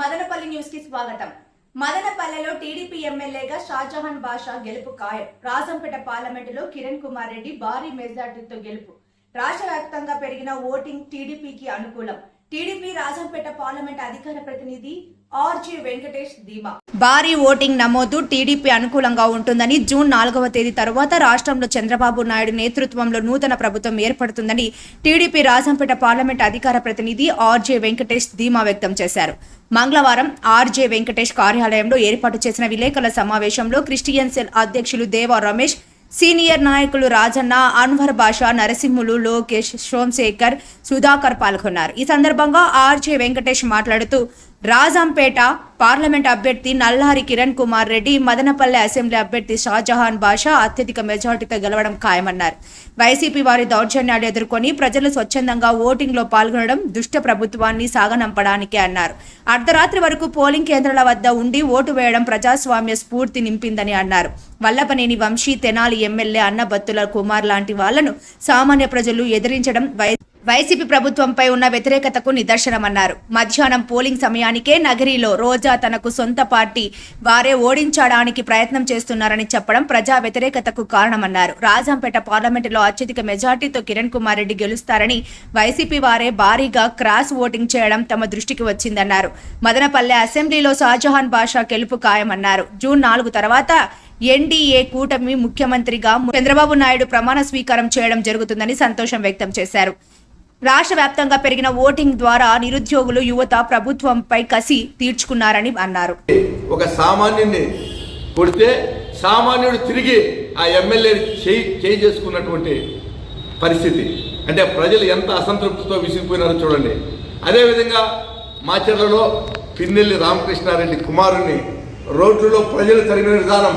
మదనపల్లి న్యూస్కి స్వాగతం. మదనపల్లెలో టీడీపీ ఎమ్మెల్యేగా షాజహాన్ బాషా గెలుపు ఖాయం. రాజంపేట పార్లమెంటులో కిరణ్ కుమార్ రెడ్డి భారీ మెజార్టీతో గెలుపు. రాష్ట్ర వ్యాప్తంగా పెరిగిన ఓటింగ్ టీడీపీకి అనుకూలం. టీడీపీ రాజంపేట పార్లమెంట్ అధికార ప్రతినిధి ఆర్జీ వెంకటేష్ ధీమా. భారీ ఓటింగ్ నమోదు టీడీపీ అనుకూలంగా ఉంటుందని జూన్ నాలుగవ తేదీ తర్వాత రాష్ట్రంలో చంద్రబాబు నాయుడు నేతృత్వంలో నూతన ప్రభుత్వం ఏర్పడుతుందని టీడీపీ రాజంపేట పార్లమెంట్ అధికార ప్రతినిధి ఆర్జే వెంకటేష్ ధీమా వ్యక్తం చేశారు. మంగళవారం ఆర్జే వెంకటేష్ కార్యాలయంలో ఏర్పాటు చేసిన విలేకరుల సమావేశంలో క్రిస్టియన్ సెల్ అధ్యక్షులు దేవా రమేష్ సీనియర్ నాయకులు రాజన్న అన్వర్ బాషా నరసింహులు లోకేష్ సోమశేఖర్ సుధాకర్ పాల్గొన్నారు. ఈ సందర్భంగా ఆర్జే వెంకటేష్ మాట్లాడుతూ రాజంపేట పార్లమెంట్ అభ్యర్థి నల్లారి కిరణ్ కుమార్ రెడ్డి మదనపల్లె అసెంబ్లీ అభ్యర్థి షాజహాన్ బాషా అత్యధిక మెజార్టీతో గెలవడం ఖాయమన్నారు. వైసీపీ వారి దౌర్జన్యాలు ఎదుర్కొని ప్రజలు స్వచ్ఛందంగా ఓటింగ్లో పాల్గొనడం దుష్ట ప్రభుత్వాన్ని సాగనంపడానికే అన్నారు. అర్ధరాత్రి వరకు పోలింగ్ కేంద్రాల వద్ద ఉండి ఓటు వేయడం ప్రజాస్వామ్య స్ఫూర్తి నింపిందని అన్నారు. వల్లభనేని వంశీ తెనాలి ఎమ్మెల్యే అన్నబత్తుల కుమార్ లాంటి వాళ్ళను సామాన్య ప్రజలు ఎదిరించడం వై వైసీపీ ప్రభుత్వంపై ఉన్న వ్యతిరేకతకు నిదర్శనమన్నారు. మధ్యాహ్నం పోలింగ్ సమయానికే నగరిలో రోజా తనకు సొంత పార్టీ వారే ఓడించడానికి ప్రయత్నం చేస్తున్నారని చెప్పడం ప్రజా వ్యతిరేకతకు కారణమన్నారు. రాజంపేట పార్లమెంటులో అత్యధిక మెజార్టీతో కిరణ్ కుమార్ రెడ్డి గెలుస్తారని వైసీపీ వారే భారీగా క్రాస్ ఓటింగ్ చేయడం తమ దృష్టికి వచ్చిందన్నారు. మదనపల్లె అసెంబ్లీలో షాజహాన్ బాషా గెలుపు ఖాయమన్నారు. జూన్ నాలుగు తర్వాత ఎన్డీఏ కూటమి ముఖ్యమంత్రిగా చంద్రబాబు నాయుడు ప్రమాణ స్వీకారం చేయడం జరుగుతుందని సంతోషం వ్యక్తం చేశారు. రాష్ట్ర వ్యాప్తంగా పెరిగిన ఓటింగ్ ద్వారా నిరుద్యోగులు యువత ప్రభుత్వంపై కసి తీర్చుకున్నారని అన్నారు. ఒక సామాన్యుడిని కొడితే సామాన్యుడు తిరిగి ఆ ఎమ్మెల్యే చేయి చేయి చేసుకున్నటువంటి పరిస్థితి. అంటే ప్రజలు ఎంత అసంతృప్తితో విసిగిపోయినారో చూడండి. అదేవిధంగా మాచర్లలో పిన్నెల్లి రామకృష్ణారెడ్డి కుమారుని రోడ్లలో ప్రజలు తరిగిన విధానం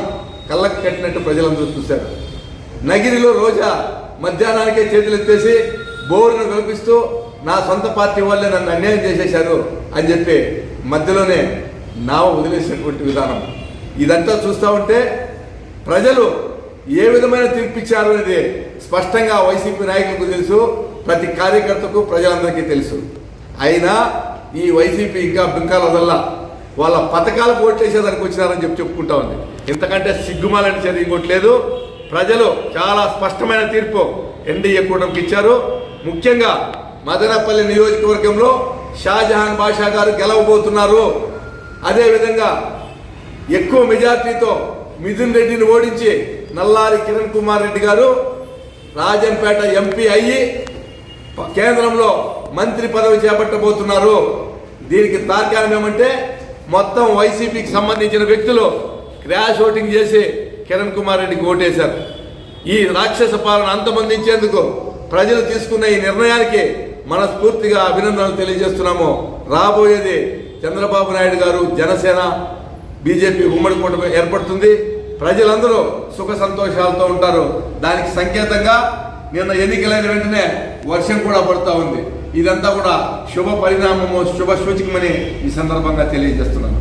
కళ్ళకు కట్టినట్టు ప్రజలందరూ చూశారు. నగిరిలో రోజా మధ్యాహ్నానికే చేతులు ఎత్తేసి బోరును కల్పిస్తూ నా సొంత పార్టీ వాళ్ళే నన్ను అన్యాయం చేసేశారు అని చెప్పి మధ్యలోనే నావ వదిలేసినటువంటి విధానం. ఇదంతా చూస్తూ ఉంటే ప్రజలు ఏ విధమైన తీర్పిచ్చారు అనేది స్పష్టంగా వైసీపీ నాయకులకు తెలుసు ప్రతి కార్యకర్తకు ప్రజలందరికీ తెలుసు. అయినా ఈ వైసీపీ ఇంకా బింకాలదల్లా వాళ్ళ పథకాలు ఓట్లేసేదానికి వచ్చినారని చెప్పి చెప్పుకుంటా ఉంది. ఇంతకంటే సిగ్గుమాలని చర్య ఇంకోటి లేదు. ప్రజలు చాలా స్పష్టమైన తీర్పు ఎన్డీఏ కూటమికి ఇచ్చారు. ముఖ్యంగా మదనపల్లి నియోజకవర్గంలో షాజహాన్ బాషా గారు గెలవబోతున్నారు. అదేవిధంగా ఎక్కువ మెజార్టీతో మిథున్ రెడ్డిని ఓడించి నల్లారి కిరణ్ కుమార్ రెడ్డి గారు రాజంపేట ఎంపీ అయ్యి కేంద్రంలో మంత్రి పదవి చేపట్టబోతున్నారు. దీనికి తార్కాణం ఏమంటే మొత్తం వైసీపీకి సంబంధించిన వ్యక్తులు క్రాష్ ఓటింగ్ చేసి కిరణ్ కుమార్ రెడ్డికి ఓటేశారు. ఈ రాక్షస పాలన అంతమందించేందుకు ప్రజలు తీసుకున్న ఈ నిర్ణయానికి మనస్ఫూర్తిగా అభినందనలు తెలియజేస్తున్నాము. రాబోయేది చంద్రబాబు నాయుడు గారు జనసేన బీజేపీ ఉమ్మడి కూటమి ఏర్పడుతుంది. ప్రజలందరూ సుఖ సంతోషాలతో ఉంటారు. దానికి సంకేతంగా నిన్న ఎన్నికలైన వెంటనే వర్షం కూడా పడుతూ ఉంది. ఇదంతా కూడా శుభ పరిణామము శుభ సూచకమని ఈ సందర్భంగా తెలియజేస్తున్నాను.